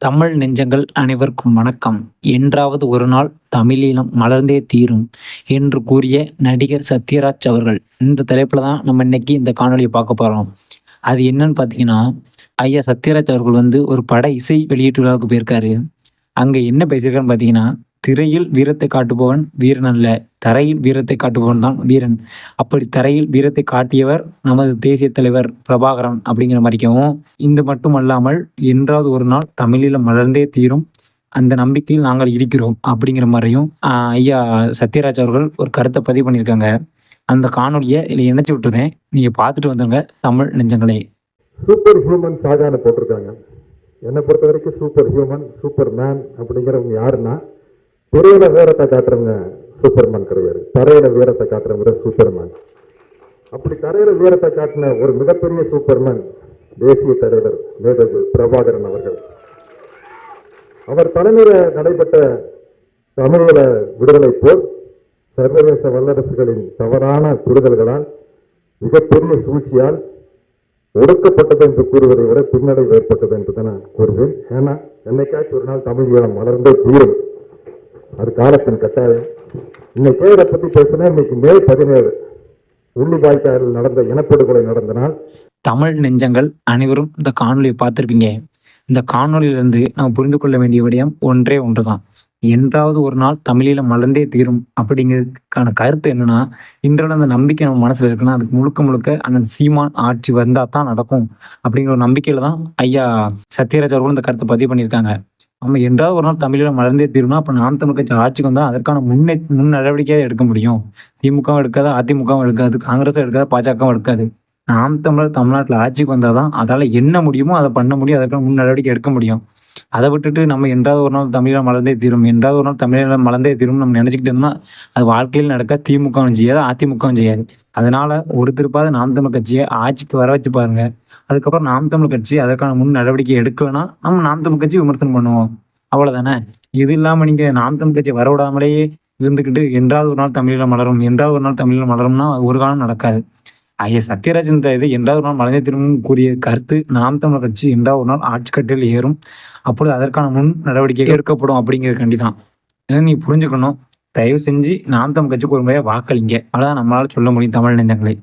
தமிழ் நெஞ்சங்கள் அனைவருக்கும் வணக்கம். என்றாவது ஒரு நாள் தமிழீழம் மலர்ந்தே தீரும் என்று கூறிய நடிகர் சத்யராஜ் அவர்கள். இந்த தலைப்பில் தான் நம்ம இன்னைக்கு இந்த காணொலியை பார்க்க போகிறோம் அது என்னன்னு பார்த்தீங்கன்னா ஐயா சத்யராஜ் அவர்கள் வந்து ஒரு பட இசை வெளியீட்டு விழாவுக்கு போயிருக்காரு. அங்கே என்ன பேசியிருக்காருன்னு பார்த்தீங்கன்னா திரையில் வீரத்தை காட்டுபவன் வீரன் அல்ல. தரையில் வீரத்தை காட்டுபவன் தான் வீரன். அப்படி தரையில் வீரத்தை காட்டியவர் நமது தேசிய தலைவர் பிரபாகரன் அப்படிங்கிற மாதிரிக்கவும் இந்த மட்டும் அல்லாமல் என்றாவது ஒரு நாள் தமிழில் மலர்ந்தே தீரும். அந்த நம்பிக்கையில் நாங்கள் இருக்கிறோம் அப்படிங்கிற மாதிரியும் ஐயா சத்யராஜ் அவர்கள் ஒரு கருத்தை பதிவு பண்ணியிருக்காங்க. அந்த காணொலியை இதில் இணைச்சி விட்டுருந்தேன் நீங்கள் பார்த்துட்டு வந்துருங்க தமிழ் நெஞ்சங்களே. சூப்பர் ஹியூமன் சாகான்னு போட்டிருக்காங்க. என்னை பொறுத்த வரைக்கும் சூப்பர் ஹியூமன் சூப்பர் மேன் அப்படிங்கிறவங்க யாருன்னா பெரிய வீரத்தை காட்டுறவங்க சூப்பர்மேன் கிடையாது தரையில வீரத்தை காட்டுறவர் சூப்பர்மேன் அப்படி தரையில வீரத்தை காட்டின ஒரு மிகப்பெரிய சூப்பர்மேன் தேசிய தலைவர் மேதகு பிரபாகரன் அவர்கள். அவர் தலைமையில நடைபெற்ற தமிழக விடுதலை போர் சர்வதேச வல்லரசுகளின் தவறான புரிதல்களால் மிகப்பெரிய சூழ்ச்சியால் ஒடுக்கப்பட்டது என்று கூறுவதை விட பின்னடைவு ஏற்பட்டது என்று தான் நான் கூறுவேன். ஏன்னா என்னைக்காச்சும் ஒரு நாள் தமிழ் ஈழம் மலர்ந்தே தீரும். அது காலத்தின் கட்டாயம். இன்னைக்கு பேரை பத்தி பேசினா இன்னைக்கு மே பதினேழு. உள்ளிபாய்க்காரில் நடந்த இனப்படுகொலை நடந்த நாள். தமிழ் நெஞ்சங்கள் அனைவரும் இந்த காணொலியை பார்த்துருப்பீங்க. இந்த காணொலியிலிருந்து நாம் புரிந்து கொள்ள வேண்டிய விடயம் ஒன்றே ஒன்று தான் என்றாவது ஒரு நாள் தமிழில் மலர்ந்தே தீரும் அப்படிங்கிறதுக்கான கருத்து என்னன்னா இன்றைய அந்த நம்பிக்கை நம்ம மனசில் இருக்குன்னா அதுக்கு முழுக்க முழுக்க அண்ணன் சீமான் ஆட்சி வந்தால் தான் நடக்கும் அப்படிங்கிற ஒரு நம்பிக்கையில் தான் ஐயா சத்யராஜ் அவர்களும் இந்த கருத்தை பதிவு பண்ணியிருக்காங்க. நம்ம என்றாவது ஒரு நாள் தமிழில் மலர்ந்தே தீரும்னா அப்போ நாம் தமிழ் கட்சி ஆட்சிக்கு வந்தால் அதற்கான முன்னே முன் நடவடிக்கையாக எடுக்க முடியும். திமுகவும் எடுக்காது அதிமுகவும் எடுக்காது காங்கிரஸும் எடுக்காது பாஜகவும் எடுக்காது. நாம் தமிழர் தமிழ்நாட்டில் ஆட்சிக்கு வந்தால் தான் அதால் என்ன முடியுமோ அதை பண்ண முடியும் அதற்கான முன் நடவடிக்கை எடுக்க முடியும். அதை விட்டுட்டு நம்ம என்றாவது ஒரு நாள் தமிழில் மலர்ந்தே தீரும். என்றாவது ஒரு நாள் தமிழில் மலர்ந்தே தீரும் நம்ம நினச்சிக்கிட்டு இருந்தோம்னா அது வாழ்க்கையில் நடக்க திமுகவும் செய்யாது அதிமுகவும் செய்யாது அதனால ஒரு திருப்பாவது நாம் தமிழ் கட்சியை ஆட்சிக்கு வர வச்சு பாருங்க. அதுக்கப்புறம் நாம் தமிழ் கட்சி அதற்கான முன் நடவடிக்கை எடுக்கலைன்னா நம்ம நாம் தமிழ் கட்சி விமர்சனம் பண்ணுவோம். அவ்வளோதானே இது இல்லாமல் நீங்கள் நாம் தமிழ் கட்சி வர விடாமலேயே இருந்துக்கிட்டு என்றாவது ஒரு நாள் தமிழில் மலரும் என்றாவது ஒரு நாள் தமிழில் மலரும்னா ஒரு காலம் நடக்காது. ஐயா சத்யராஜ் இந்த இது என்றாவது ஒரு நாள் மலைஞர் திரும்பவும் கூறிய கருத்து நாம் தமிழர் கட்சி என்றாவது ஒரு நாள் ஆட்சி கட்டில் ஏறும். அப்பொழுது அதற்கான முன் நடவடிக்கை எடுக்கப்படும் அப்படிங்கிறது கண்டிதான். நீ புரிஞ்சுக்கணும்? தயவு செஞ்சு நாம் தமிழ் கட்சிக்கு ஒரு முறையாக வாக்களிங்க. அவ்வளோதான் நம்மளால சொல்ல முடியும் தமிழ் நெஞ்சங்களை